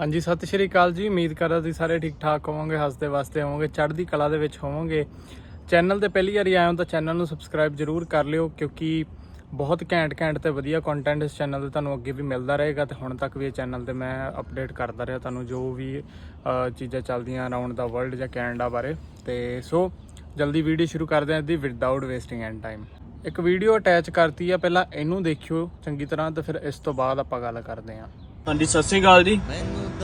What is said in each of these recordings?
ਹਾਂਜੀ, ਸਤਿ ਸ਼੍ਰੀ ਅਕਾਲ ਜੀ। ਉਮੀਦ ਕਰਦਾ ਤੁਸੀਂ ਸਾਰੇ ਠੀਕ ਠਾਕ ਹੋਵੋਗੇ, ਹੱਸਦੇ ਵਸਦੇ ਹੋਵੋਗੇ, ਚੜ੍ਹਦੀ ਕਲਾ ਦੇ ਵਿੱਚ ਹੋਵੋਗੇ। ਚੈਨਲ ਤੇ ਪਹਿਲੀ ਵਾਰੀ ਆਏ ਹੋ ਤਾਂ ਚੈਨਲ ਨੂੰ ਸਬਸਕ੍ਰਾਈਬ ਜਰੂਰ ਕਰ ਲਿਓ, ਕਿਉਂਕਿ ਬਹੁਤ ਘੈਂਟ ਘੈਂਟ ਤੇ ਵਧੀਆ ਕੰਟੈਂਟ ਇਸ ਚੈਨਲ ਤੇ ਤੁਹਾਨੂੰ ਅੱਗੇ ਵੀ ਮਿਲਦਾ ਰਹੇਗਾ ਤੇ ਹੁਣ ਤੱਕ ਵੀ ਇਹ ਚੈਨਲ ਤੇ ਮੈਂ ਅਪਡੇਟ ਕਰਦਾ ਰਿਹਾ ਤੁਹਾਨੂੰ ਜੋ ਵੀ ਚੀਜ਼ਾਂ ਚੱਲਦੀਆਂ ਅਰਾਊਂਡ ਦਾ ਵਰਲਡ ਜਾਂ ਕੈਨੇਡਾ ਬਾਰੇ। ਤੇ ਸੋ, ਜਲਦੀ ਵੀਡੀਓ ਸ਼ੁਰੂ ਕਰਦੇ ਹਾਂ ਦੀ ਵਿਦਆਊਟ ਵੇਸਟਿੰਗ ਐਂਡ ਟਾਈਮ ਇੱਕ ਵੀਡੀਓ ਅਟੈਚ ਕਰਤੀ ਆ, ਪਹਿਲਾਂ ਇਹਨੂੰ ਦੇਖਿਓ ਚੰਗੀ ਤਰ੍ਹਾਂ ਤੇ ਫਿਰ ਇਸ ਤੋਂ ਬਾਅਦ ਆਪਾਂ ਗੱਲ ਕਰਦੇ ਹਾਂ। ਹਾਂਜੀ, ਸਤਿ ਸ੍ਰੀ ਅਕਾਲ ਜੀ।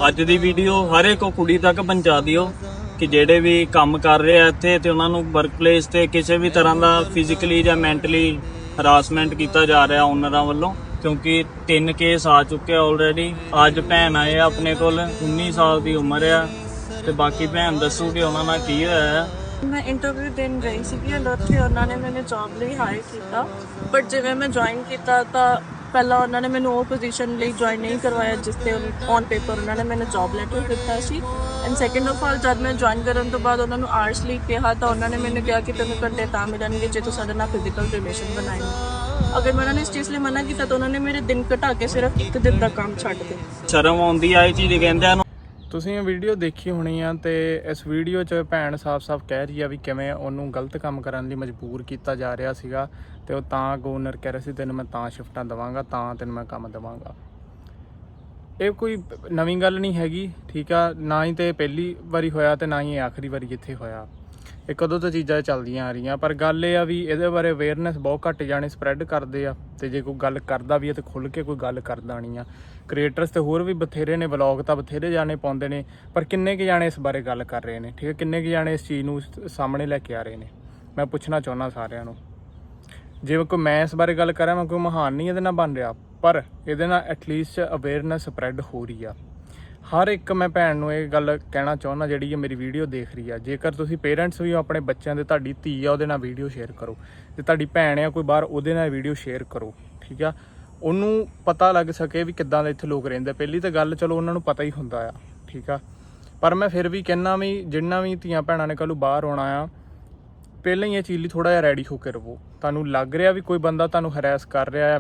ਅੱਜ ਦੀ ਵੀਡੀਓ ਹਰ ਇੱਕ ਕੁੜੀ ਤੱਕ ਪਹੁੰਚਾ ਦਿਓ ਕਿ ਜਿਹੜੇ ਵੀ ਕੰਮ ਕਰ ਰਹੇ ਆ ਇੱਥੇ ਤੇ ਉਹਨਾਂ ਨੂੰ ਵਰਕਪਲੇਸ ਤੇ ਕਿਸੇ ਵੀ ਤਰ੍ਹਾਂ ਦਾ ਫਿਜ਼ੀਕਲੀ ਜਾਂ ਮੈਂਟਲੀ ਹਰਾਸਮੈਂਟ ਕੀਤਾ ਜਾ ਰਿਹਾ ਓਨਰਾਂ ਵੱਲੋਂ, ਕਿਉਂਕਿ ਤਿੰਨ ਕੇਸ ਆ ਚੁੱਕੇ ਆ ਆਲਰੇਡੀ ਅੱਜ ਭੈਣ ਆਏ ਆ ਆਪਣੇ ਕੋਲ 19 ਸਾਲ ਦੀ ਉਮਰ ਆ ਤੇ ਬਾਕੀ ਭੈਣ ਦੱਸੂ ਕਿ ਉਹਨਾਂ ਨਾਲ ਕੀ ਹੋਇਆ ਮੈਂ ਇੰਟਰਵਿਊ ਦੇਣ ਗਈ ਸੀਗੀ and ਉੱਥੇ ਉਹਨਾਂ ਨੇ ਮੈਨੂੰ ਜੌਬ ਲਈ ਹਾਇਰ ਕੀਤਾ ਬਟ ਜਿਵੇਂ ਮੈਂ ਜੁਆਇਨ ਕੀਤਾ ਤਾਂ ਪਹਿਲਾਂ ਉਹਨਾਂ ਨੇ ਮੈਨੂੰ ਉਹ ਪੋਜੀਸ਼ਨ ਲਈ ਜੁਆਇਨ ਨਹੀਂ ਕਰਵਾਇਆ ਜਿਸ ਤੇ ਔਨ ਪੇਪਰ ਉਹਨਾਂ ਨੇ ਮੈਨੂੰ ਜੌਬ ਲੈਟਰ ਦਿੱਤਾ ਸੀ। ਐਂਡ ਸੈਕੰਡ ਆਫ ਆਲ ਜਦ ਮੈਂ ਜੁਆਇਨ ਕਰਨ ਤੋਂ ਬਾਅਦ ਉਹਨਾਂ ਨੂੰ ਆਰਟਸ ਲਈ ਕਿਹਾ ਤਾਂ ਉਹਨਾਂ ਨੇ ਮੈਨੂੰ ਕਿਹਾ ਕਿ ਤੈਨੂੰ ਘੰਟੇ ਤਾਂ ਮਿਲਣਗੇ ਜੇ ਤੂੰ ਸਾਡੇ ਨਾਲ ਫਿਜ਼ੀਕਲ ਰਿਲੇਸ਼ਨ ਬਣਾਏਂਗਾ। ਅਗਰ ਮੈਂ ਉਹਨਾਂ ਨੇ ਇਸ ਚੀਜ਼ ਲਈ ਮਨਾ ਕੀਤਾ ਤਾਂ ਉਹਨਾਂ ਨੇ ਮੇਰੇ ਦਿਨ ਘਟਾ ਕੇ ਸਿਰਫ ਇੱਕ ਦਿਨ ਦਾ ਕੰਮ ਛੱਡ ਦਿੱਤਾ। ਸ਼ਰਮ ਆਉਂਦੀ ਆ ਇਹ ਚੀਜ਼ ਕਹਿੰਦਿਆਂ ਤੁਸੀਂ ਇਹ ਵੀਡੀਓ ਦੇਖੀ ਹੋਣੀ ਆ ਤੇ ਇਸ ਵੀਡੀਓ 'ਚ ਭੈਣ ਸਾਫ਼-ਸਾਫ਼ ਕਹਿ ਰਹੀ ਆ ਵੀ ਕਿਵੇਂ ਉਹਨੂੰ ਗਲਤ ਕੰਮ ਕਰਨ ਲਈ ਮਜਬੂਰ ਕੀਤਾ ਜਾ ਰਿਹਾ ਸੀਗਾ ਤੇ ਉਹ ਤਾਂ ਗੋਨਰ ਕਹਿ ਰਿਹਾ ਸੀ, ਤੈਨੂੰ ਮੈਂ ਤਾਂ ਸ਼ਿਫਟਾਂ ਦਵਾਂਗਾ, ਤਾਂ ਤੈਨੂੰ ਮੈਂ ਕੰਮ ਦਵਾਂਗਾ। ਇਹ ਕੋਈ ਨਵੀਂ ਗੱਲ ਨਹੀਂ ਹੈਗੀ, ਠੀਕ ਆ? ਨਾ ਹੀ ਤੇ ਇਹ ਪਹਿਲੀ ਵਾਰੀ ਹੋਇਆ ਤੇ ਨਾ ਹੀ ਆਖਰੀ ਵਾਰੀ ਇੱਥੇ ਹੋਇਆ। ਇਹ ਕਦੋਂ ਤੋਂ ਚੀਜ਼ਾਂ ਚੱਲਦੀਆਂ ਆ ਰਹੀਆਂ, ਪਰ ਗੱਲ ਇਹ ਆ ਵੀ ਇਹਦੇ ਬਾਰੇ ਅਵੇਅਰਨੈਸ ਬਹੁਤ ਘੱਟ ਜਾਣੇ ਸਪਰੈਡ ਕਰਦੇ ਆ, ਤੇ ਜੇ ਕੋਈ ਗੱਲ ਕਰਦਾ ਵੀ ਹੈ ਤੇ ਖੁੱਲ ਕੇ ਕੋਈ ਗੱਲ ਕਰਦਾ ਨਹੀਂ ਆ। ਕ੍ਰੀਏਟਰਸ ਤੇ ਹੋਰ ਵੀ ਬਥੇਰੇ ਨੇ ਵਲੌਗ ਤਾਂ ਬਥੇਰੇ ਜਾਣੇ ਪਾਉਂਦੇ ਨੇ, ਪਰ ਕਿੰਨੇ ਕੁ ਜਾਣੇ ਇਸ ਬਾਰੇ ਗੱਲ ਕਰ ਰਹੇ ਨੇ, ਠੀਕ ਹੈ? ਕਿੰਨੇ ਕੁ ਜਾਣੇ ਇਸ ਚੀਜ਼ ਨੂੰ ਸਾਹਮਣੇ ਲੈ ਕੇ ਆ ਰਹੇ ਨੇ? ਮੈਂ ਪੁੱਛਣਾ ਚਾਹੁੰਦਾ ਸਾਰਿਆਂ ਨੂੰ। ਜਿਵੇਂ ਕੋਈ ਮੈਂ ਇਸ ਬਾਰੇ ਗੱਲ ਕਰਾਂ, ਮੈਂ ਕੋਈ ਮਹਾਨ ਨਹੀਂ ਇਹਦੇ ਨਾਲ ਬਣ ਰਿਹਾ, ਪਰ ਇਹਦੇ ਨਾਲ ਐਟਲੀਸਟ ਅਵੇਅਰਨੈਸ ਸਪਰੈਡ ਹੋ ਰਹੀ ਆ। ਹਰ ਇੱਕ ਮੈਂ ਭੈਣ ਨੂੰ ਇਹ ਗੱਲ ਕਹਿਣਾ ਚਾਹੁੰਦਾ, ਜਿਹੜੀ ਇਹ ਮੇਰੀ ਵੀਡੀਓ ਦੇਖ ਰਹੀ ਆ। ਜੇਕਰ ਤੁਸੀਂ ਪੇਰੈਂਟਸ ਵੀ ਹੋ, ਆਪਣੇ ਬੱਚਿਆਂ ਦੇ, ਤੁਹਾਡੀ ਧੀ ਆ, ਉਹਦੇ ਨਾਲ ਵੀਡੀਓ ਸ਼ੇਅਰ ਕਰੋ। ਜੇ ਤੁਹਾਡੀ ਭੈਣ ਆ, ਕੋਈ ਬਾਹਰ, ਉਹਦੇ ਨਾਲ ਵੀਡੀਓ ਸ਼ੇਅਰ ਕਰੋ, ਠੀਕ ਆ? ਉਹਨੂੰ ਪਤਾ ਲੱਗ ਸਕੇ ਵੀ ਕਿੱਦਾਂ ਦੇ ਇੱਥੇ ਲੋਕ ਰਹਿੰਦੇ ਪਹਿਲੀ ਤਾਂ ਗੱਲ ਚਲੋ, ਉਹਨਾਂ ਨੂੰ ਪਤਾ ਹੀ ਹੁੰਦਾ ਆ, ਠੀਕ ਆ? ਪਰ ਮੈਂ ਫਿਰ ਵੀ ਕਹਿਣਾ ਵੀ, ਜਿੰਨਾ ਵੀ ਧੀਆਂ ਭੈਣਾਂ ਨੇ ਕੱਲ੍ਹ ਨੂੰ ਬਾਹਰ ਆਉਣਾ ਆ, ਪਹਿਲਾਂ ਹੀ ਇਹ ਚੀਜ਼ ਲਈ ਥੋੜਾ ਜਿਹਾ ਰੈਡੀ ਹੋ ਕੇ ਰਹੋ ਤੁਹਾਨੂੰ ਲੱਗ ਰਿਹਾ ਵੀ ਕੋਈ ਬੰਦਾ ਤੁਹਾਨੂੰ ਹਰੈਸ ਕਰ ਰਿਹਾ ਹੈ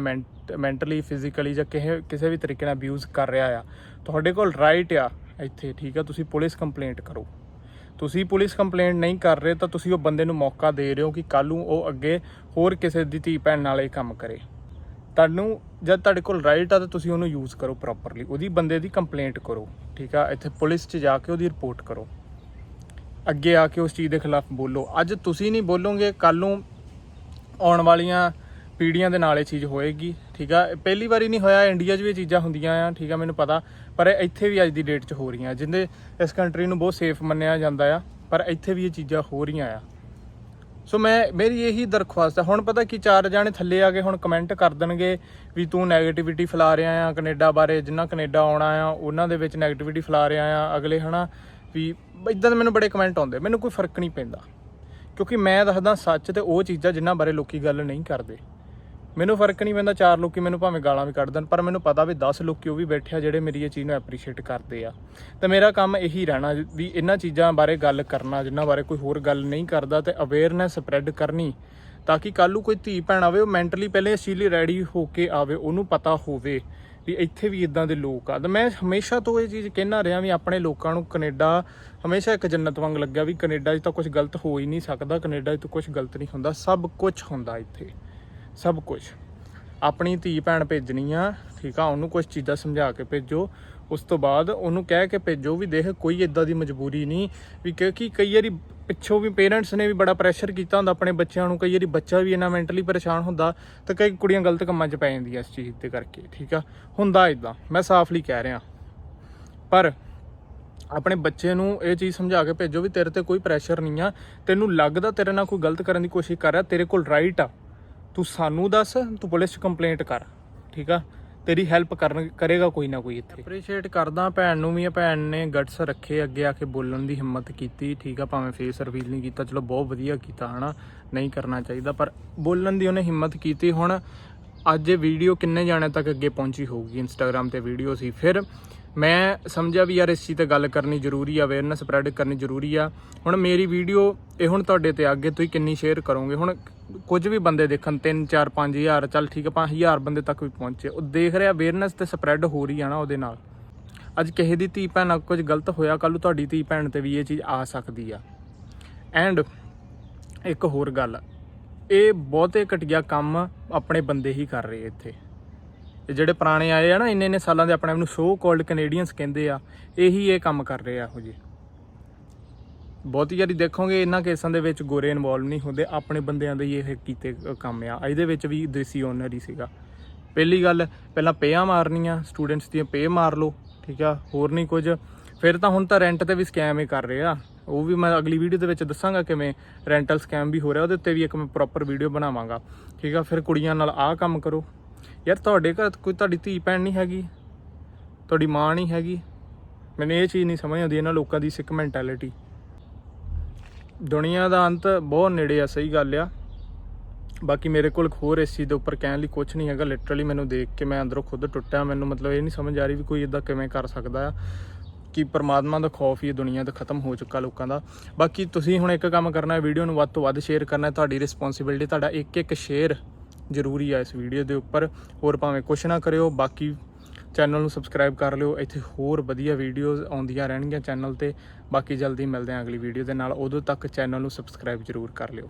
ਮੈਂਟਲੀ ਫਿਜ਼ੀਕਲੀ ਜਾਂ ਕਿਸੇ ਕਿਸੇ ਵੀ ਤਰੀਕੇ ਨਾਲ ਅਬਿਊਜ਼ ਕਰ ਰਿਹਾ ਆ। ਤੁਹਾਡੇ ਕੋਲ ਰਾਈਟ ਆ ਇੱਥੇ, ਠੀਕ ਆ? ਤੁਸੀਂ ਪੁਲਿਸ ਕੰਪਲੇਂਟ ਕਰੋ। ਤੁਸੀਂ ਪੁਲਿਸ ਕੰਪਲੇਂਟ ਨਹੀਂ ਕਰ ਰਹੇ ਤਾਂ ਤੁਸੀਂ ਉਹ ਬੰਦੇ ਨੂੰ ਮੌਕਾ ਦੇ ਰਹੇ ਹੋ ਕਿ ਕੱਲ ਨੂੰ ਉਹ ਅੱਗੇ ਹੋਰ ਕਿਸੇ ਦੀ ਧੀ ਭੈਣ ਨਾਲ ਇਹ ਕੰਮ ਕਰੇ। ਤੁਹਾਨੂੰ, ਜਦ ਤੁਹਾਡੇ ਕੋਲ ਰਾਈਟ ਆ ਤਾਂ ਤੁਸੀਂ ਉਹਨੂੰ ਯੂਜ਼ ਕਰੋ ਪ੍ਰੋਪਰਲੀ ਉਹਦੀ ਬੰਦੇ ਦੀ ਕੰਪਲੇਂਟ ਕਰੋ, ਠੀਕ ਆ? ਇੱਥੇ ਪੁਲਿਸ 'ਚ ਜਾ ਕੇ ਉਹਦੀ ਰਿਪੋਰਟ ਕਰੋ। ਅੱਗੇ ਆ ਕੇ ਉਸ ਚੀਜ਼ ਦੇ ਖਿਲਾਫ ਬੋਲੋ। ਅੱਜ ਤੁਸੀਂ ਨਹੀਂ ਬੋਲੋਗੇ ਕੱਲ ਨੂੰ ਆਉਣ ਵਾਲੀਆਂ ਪੀੜ੍ਹੀਆਂ ਦੇ ਨਾਲ ਇਹ ਚੀਜ਼ ਹੋਏਗੀ। ਠੀਕ ਆ। ਪਹਿਲੀ ਵਾਰੀ ਨਹੀਂ ਹੋਇਆ ਇੰਡੀਆ 'ਚ ਵੀ ਇਹ ਚੀਜ਼ਾਂ ਹੁੰਦੀਆਂ ਆ, ਠੀਕ ਆ, ਮੈਨੂੰ ਪਤਾ। ਪਰ ਇਹ ਇੱਥੇ ਵੀ ਅੱਜ ਦੀ ਡੇਟ 'ਚ ਹੋ ਰਹੀਆਂ, ਜਿੰਦੇ ਇਸ ਕੰਟਰੀ ਨੂੰ ਬਹੁਤ ਸੇਫ ਮੰਨਿਆ ਜਾਂਦਾ ਆ, ਪਰ ਇੱਥੇ ਵੀ ਇਹ ਚੀਜ਼ਾਂ ਹੋ ਰਹੀਆਂ ਆ। ਸੋ ਮੈਂ, ਮੇਰੀ ਇਹੀ ਦਰਖਾਸਤ ਹੈ ਹੁਣ ਪਤਾ ਕੀ, ਚਾਰ ਜਾਣੇ ਥੱਲੇ ਆ ਕੇ ਹੁਣ ਕਮੈਂਟ ਕਰ ਦੇਣਗੇ ਵੀ ਤੂੰ 네ਗੇਟਿਵਿਟੀ ਫੈਲਾ ਰਿਹਾ ਆ, ਕੈਨੇਡਾ ਬਾਰੇ ਜਿੰਨਾ ਕੈਨੇਡਾ ਆਉਣਾ ਆ, ਉਹਨਾਂ ਦੇ ਵਿੱਚ 네ਗੇਟਿਵਿਟੀ ਫੈਲਾ ਰਿਹਾ ਆ। ਅਗਲੇ ਹਨਾ, ਵੀ ਇਦਾਂ ਦੇ ਮੈਨੂੰ ਬੜੇ ਕਮੈਂਟ ਆਉਂਦੇ। ਮੈਨੂੰ ਕੋਈ ਫ਼ਰਕ ਨਹੀਂ ਪੈਂਦਾ। ਕਿਉਂਕਿ ਮੈਂ ਦੱਸਦਾ ਸੱਚ ਤੇ ਉਹ ਚੀਜ਼ਾਂ ਜਿਨ੍ਹਾਂ ਬਾਰੇ ਲੋਕੀ ਗੱਲ ਨਹੀਂ ਕਰਦੇ। ਮੈਨੂੰ ਫ਼ਰਕ ਨਹੀਂ ਪੈਂਦਾ ਚਾਰ ਲੋਕੀ ਮੈਨੂੰ ਭਾਵੇਂ ਗਾਲਾਂ ਵੀ ਕੱਢ ਦੇਣ, ਪਰ ਮੈਨੂੰ ਪਤਾ ਵੀ 10 ਲੋਕੀ ਉਹ ਵੀ ਬੈਠੇ ਆ ਜਿਹੜੇ ਮੇਰੀ ਇਹ ਚੀਜ਼ ਨੂੰ ਐਪਰੀਸ਼ੀਏਟ ਕਰਦੇ ਆ। ਤੇ ਮੇਰਾ ਕੰਮ ਇਹੀ ਰਹਿਣਾ ਵੀ ਇਹਨਾਂ ਚੀਜ਼ਾਂ ਬਾਰੇ ਗੱਲ ਕਰਨਾ, ਜਿਨ੍ਹਾਂ ਬਾਰੇ ਕੋਈ ਹੋਰ ਗੱਲ ਨਹੀਂ ਕਰਦਾ ਤੇ ਅਵੇਅਰਨੈਸ ਸਪਰੈਡ ਕਰਨੀ, ਤਾਂ ਕਿ ਕੱਲ੍ਹ ਨੂੰ ਕੋਈ ਧੀ ਭੈਣ ਆਵੇ, ਉਹ ਮੈਂਟਲੀ ਪਹਿਲੇ ਇਸ ਚੀਜ਼ ਲਈ ਰੈਡੀ ਹੋ ਕੇ ਆਵੇ, ਉਹਨੂੰ ਪਤਾ ਹੋਵੇ ਵੀ ਇੱਥੇ ਵੀ ਇਦਾਂ ਦੇ ਲੋਕ ਆ। ਤੇ ਮੈਂ ਹਮੇਸ਼ਾ ਤੋਂ ਇਹ ਚੀਜ਼ ਕਹਿਣਾ ਰਿਹਾ ਵੀ ਆਪਣੇ ਲੋਕਾਂ ਨੂੰ ਕੈਨੇਡਾ ਹਮੇਸ਼ਾ ਇੱਕ ਜੰਨਤ ਵਾਂਗ ਲੱਗਿਆ ਵੀ ਕੈਨੇਡਾ 'ਚ ਤਾਂ ਕੁਝ ਗਲਤ ਹੋ ਹੀ ਨਹੀਂ ਸਕਦਾ, ਕੈਨੇਡਾ 'ਚ ਤਾਂ ਕੁਝ ਗਲਤ ਨਹੀਂ ਹੁੰਦਾ, ਸਭ ਕੁਝ ਹੁੰਦਾ ਇੱਥੇ। ਸਭ ਕੁਝ ਆਪਣੀ ਧੀ ਭੈਣ ਭੇਜਣੀ ਆ, ਠੀਕ ਆ? ਉਹਨੂੰ ਕੁਝ ਚੀਜ਼ਾਂ ਸਮਝਾ ਕੇ ਭੇਜੋ। ਉਸ ਤੋਂ ਬਾਅਦ ਉਹਨੂੰ ਕਹਿ ਕੇ ਭੇਜੋ ਵੀ ਦੇਖ, ਕੋਈ ਇਦਾਂ ਦੀ ਮਜਬੂਰੀ ਨਹੀਂ ਵੀ ਕਿਉਂਕਿ ਕਈ ਵਾਰੀ ਪਿੱਛੋਂ ਵੀ ਪੇਰੈਂਟਸ ਨੇ ਵੀ ਬੜਾ ਪ੍ਰੈਸ਼ਰ ਕੀਤਾ ਹੁੰਦਾ ਆਪਣੇ ਬੱਚਿਆਂ ਨੂੰ, ਕਈ ਵਾਰੀ ਬੱਚਾ ਵੀ ਇਹਨਾਂ ਮੈਂਟਲੀ ਪਰੇਸ਼ਾਨ ਹੁੰਦਾ ਤਾਂ ਕਈ ਕੁੜੀਆਂ ਗਲਤ ਕੰਮਾਂ 'ਚ ਪੈ ਜਾਂਦੀਆਂ ਇਸ ਚੀਜ਼ ਦੇ ਕਰਕੇ, ਠੀਕ ਆ? ਹੁੰਦਾ ਇਦਾਂ ਮੈਂ ਸਾਫ਼ਲੀ ਕਹਿ ਰਿਹਾ। ਪਰ ਆਪਣੇ ਬੱਚੇ ਨੂੰ ਇਹ ਚੀਜ਼ ਸਮਝਾ ਕੇ ਭੇਜੋ ਵੀ ਤੇਰੇ ਤੇ ਕੋਈ ਪ੍ਰੈਸ਼ਰ ਨਹੀਂ ਆ, ਤੈਨੂੰ ਲੱਗਦਾ ਤੇਰੇ ਨਾਲ ਕੋਈ ਗਲਤ ਕਰਨ ਦੀ ਕੋਸ਼ਿਸ਼ ਕਰ ਰਿਹਾ, ਤੇਰੇ ਕੋਲ ਰਾਈਟ ਆ। ਤੂੰ ਸਾਨੂੰ ਦੱਸ, ਤੂੰ ਪੁਲਿਸ 'ਚ ਕੰਪਲੇਂਟ ਕਰ, ਠੀਕ ਆ? ਤੇਰੀ ਹੈਲਪ ਕਰਨ, ਕਰੇਗਾ ਕੋਈ ਨਾ ਕੋਈ ਇੱਥੇ। ਅਪਰੀਸ਼ੀਏਟ ਕਰਦਾ ਭੈਣ ਨੂੰ ਵੀ, ਇਹ ਭੈਣ ਨੇ ਗਟਸ ਰੱਖੇ, ਅੱਗੇ ਆ ਕੇ ਬੋਲਣ ਦੀ ਹਿੰਮਤ ਕੀਤੀ, ਠੀਕ ਆ, ਭਾਵੇਂ ਫੇਸ ਰਿਵੀਲ ਨਹੀਂ ਕੀਤਾ, ਚਲੋ ਬਹੁਤ ਵਧੀਆ ਕੀਤਾ, ਹਨਾ? ਨਹੀਂ ਕਰਨਾ ਚਾਹੀਦਾ, ਪਰ ਬੋਲਣ ਦੀ ਉਹਨੇ ਹਿੰਮਤ ਕੀਤੀ, ਹੁਣ ਅੱਜ ਇਹ ਵੀਡੀਓ ਕਿੰਨੇ ਜਾਣੇ ਤੱਕ ਅੱਗੇ ਪਹੁੰਚੀ ਹੋਊਗੀ ਇੰਸਟਾਗ੍ਰam ਤੇ ਵੀਡੀਓ ਸੀ। ਫਿਰ ਮੈਂ ਸਮਝਿਆ ਵੀ ਯਾਰ ਇਸ ਚੀਜ਼ ਤੇ ਗੱਲ ਕਰਨੀ ਜ਼ਰੂਰੀ ਆ ਅਵੇਅਰਨੈਸ ਸਪਰੈਡ ਕਰਨੀ ਜ਼ਰੂਰੀ ਆ। ਹੁਣ ਮੇਰੀ ਵੀਡੀਓ ਇਹ ਹੁਣ ਤੁਹਾਡੇ ਤੇ ਅੱਗੇ ਤੁਸੀਂ ਕਿੰਨੀ ਸ਼ੇਅਰ ਕਰੋਗੇ? ਹੁਣ ਕੁਝ ਵੀ ਬੰਦੇ ਦੇਖਣ 3 4 5000 ਚੱਲ ਠੀਕ ਆ 5000 ਬੰਦੇ ਤੱਕ ਵੀ ਪਹੁੰਚੇ। ਉਹ ਦੇਖ ਰਿਹਾ ਅਵੇਅਰਨੈਸ ਤੇ ਸਪਰੈਡ ਹੋ ਰਹੀ ਆ ਨਾ ਉਹਦੇ ਨਾਲ। ਅੱਜ ਕਿਸੇ ਦੀ ਧੀ ਭੈਣ ਨਾਲ ਕੁਝ ਗਲਤ ਹੋਇਆ ਕੱਲ ਨੂੰ ਤੁਹਾਡੀ ਧੀ ਭੈਣ ਤੇ ਵੀ ਇਹ ਚੀਜ਼ ਆ ਸਕਦੀ ਆ। ਐਂਡ ਇੱਕ ਹੋਰ ਗੱਲ, ਇਹ ਬਹੁਤੇ ਘਟੀਆ ਕੰਮ ਆਪਣੇ ਬੰਦੇ ਹੀ ਕਰ ਰਹੇ ਇੱਥੇ। ਇਹ ਜਿਹੜੇ ਪੁਰਾਣੇ ਆਏ ਆ ਨਾ, ਇੰਨੇ ਇੰਨੇ ਸਾਲਾਂ ਦੇ ਆਪਣੇ ਆਪ ਨੂੰ ਸੋ ਕਾਲਡ ਕੈਨੇਡੀਅਨਸ ਕਹਿੰਦੇ ਆ, ਇਹੀ ਇਹ ਕੰਮ ਕਰ ਰਹੇ ਆ ਇਹੋ ਜੀ ਬਹੁਤੀ ਵਾਰੀ ਦੇਖੋਗੇ, ਇਹਨਾਂ ਕੇਸਾਂ ਦੇ ਵਿੱਚ ਗੋਰੇ ਇਨਵੋਲਵ ਨਹੀਂ ਹੁੰਦੇ, ਆਪਣੇ ਬੰਦਿਆਂ ਦੇ ਹੀ ਇਹ ਕੀਤੇ ਕੰਮ ਆ। ਇਹਦੇ ਵਿੱਚ ਵੀ ਦੇਸੀ ਓਨਰ ਹੀ ਸੀਗਾ। ਪਹਿਲੀ ਗੱਲ, ਪਹਿਲਾਂ ਪੇਆਂ ਮਾਰਨੀਆਂ ਸਟੂਡੈਂਟਸ ਦੀਆਂ ਪੇ ਮਾਰ ਲਓ, ਠੀਕ ਆ, ਹੋਰ ਨਹੀਂ ਕੁਝ। ਫਿਰ ਤਾਂ ਹੁਣ ਤਾਂ ਰੈਂਟ ਤੇ ਵੀ ਸਕੈਮ ਹੀ ਕਰ ਰਹੇ ਆ। ਉਹ ਵੀ ਮੈਂ ਅਗਲੀ ਵੀਡੀਓ ਦੇ ਵਿੱਚ ਦੱਸਾਂਗਾ ਕਿਵੇਂ ਰੈਂਟਲ ਸਕੈਮ ਵੀ ਹੋ ਰਿਹਾ, ਉਹਦੇ ਉੱਤੇ ਵੀ ਇੱਕ ਮੈਂ ਪ੍ਰੋਪਰ ਵੀਡੀਓ ਬਣਾਵਾਂਗਾ। ਠੀਕ ਆ, ਫਿਰ ਕੁੜੀਆਂ ਨਾਲ ਆਹ ਕੰਮ ਕਰੋ। ਯਾਰ ਤੁਹਾਡੇ ਘਰ ਕੋਈ ਤੁਹਾਡੀ ਧੀ ਭੈਣ ਨਹੀਂ ਹੈਗੀ, ਤੁਹਾਡੀ ਮਾਂ ਨਹੀਂ ਹੈਗੀ। ਮੈਨੂੰ ਇਹ ਚੀਜ਼ ਨਹੀਂ ਸਮਝ ਆਉਂਦੀ, ਇਹਨਾਂ ਲੋਕਾਂ ਦੀ ਸਿੱਖ ਮੈਂਟੈਲਿਟੀ ਦੁਨੀਆ ਦਾ ਅੰਤ ਬਹੁਤ ਨੇੜੇ ਆ, ਸਹੀ ਗੱਲ ਆ। ਬਾਕੀ ਮੇਰੇ ਕੋਲ ਹੋਰ ਇਸ ਚੀਜ਼ ਦੇ ਉੱਪਰ ਕਹਿਣ ਲਈ ਕੁਝ ਨਹੀਂ ਹੈਗਾ ਲਿਟਰਲੀ ਮੈਨੂੰ ਦੇਖ ਕੇ ਮੈਂ ਅੰਦਰੋਂ ਖੁਦ ਟੁੱਟਿਆ, ਮੈਨੂੰ ਮਤਲਬ ਇਹ ਨਹੀਂ ਸਮਝ ਆ ਰਹੀ ਵੀ ਕੋਈ ਇਦਾਂ ਕਿਵੇਂ ਕਰ ਸਕਦਾ ਆ। ਕਿ ਪਰਮਾਤਮਾ ਦਾ ਖੌਫ ਹੀ ਦੁਨੀਆ ਤੋਂ ਖਤਮ ਹੋ ਚੁੱਕਾ ਲੋਕਾਂ ਦਾ। ਬਾਕੀ ਤੁਸੀਂ ਹੁਣ ਇੱਕ ਕੰਮ ਕਰਨਾ ਹੈ ਵੀਡੀਓ ਨੂੰ ਵੱਧ ਤੋਂ ਵੱਧ ਸ਼ੇਅਰ ਕਰਨਾ ਹੈ ਤੁਹਾਡੀ ਰਿਸਪੌਂਸਿਬਿਲਟੀ ਤੁਹਾਡਾ ਇੱਕ ਇੱਕ ਸ਼ੇਅਰ ਜ਼ਰੂਰੀ ਆ ਇਸ ਵੀਡੀਓ ਦੇ ਉੱਪਰ। ਹੋਰ ਭਾਵੇਂ ਕੁਛ ਨਾ ਕਰਿਓ, ਬਾਕੀ ਚੈਨਲ ਨੂੰ ਸਬਸਕ੍ਰਾਈਬ ਕਰ ਲਿਓ। ਇੱਥੇ ਹੋਰ ਵਧੀਆ ਵੀਡੀਓਜ਼ ਆਉਂਦੀਆਂ ਰਹਿਣਗੀਆਂ ਚੈਨਲ ਤੇ। ਬਾਕੀ ਜਲਦੀ ਮਿਲਦੇ ਹਾਂ ਅਗਲੀ ਵੀਡੀਓ ਦੇ ਨਾਲ। ਉਦੋਂ ਤੱਕ ਚੈਨਲ ਨੂੰ ਸਬਸਕ੍ਰਾਈਬ ਜ਼ਰੂਰ ਕਰ ਲਿਓ।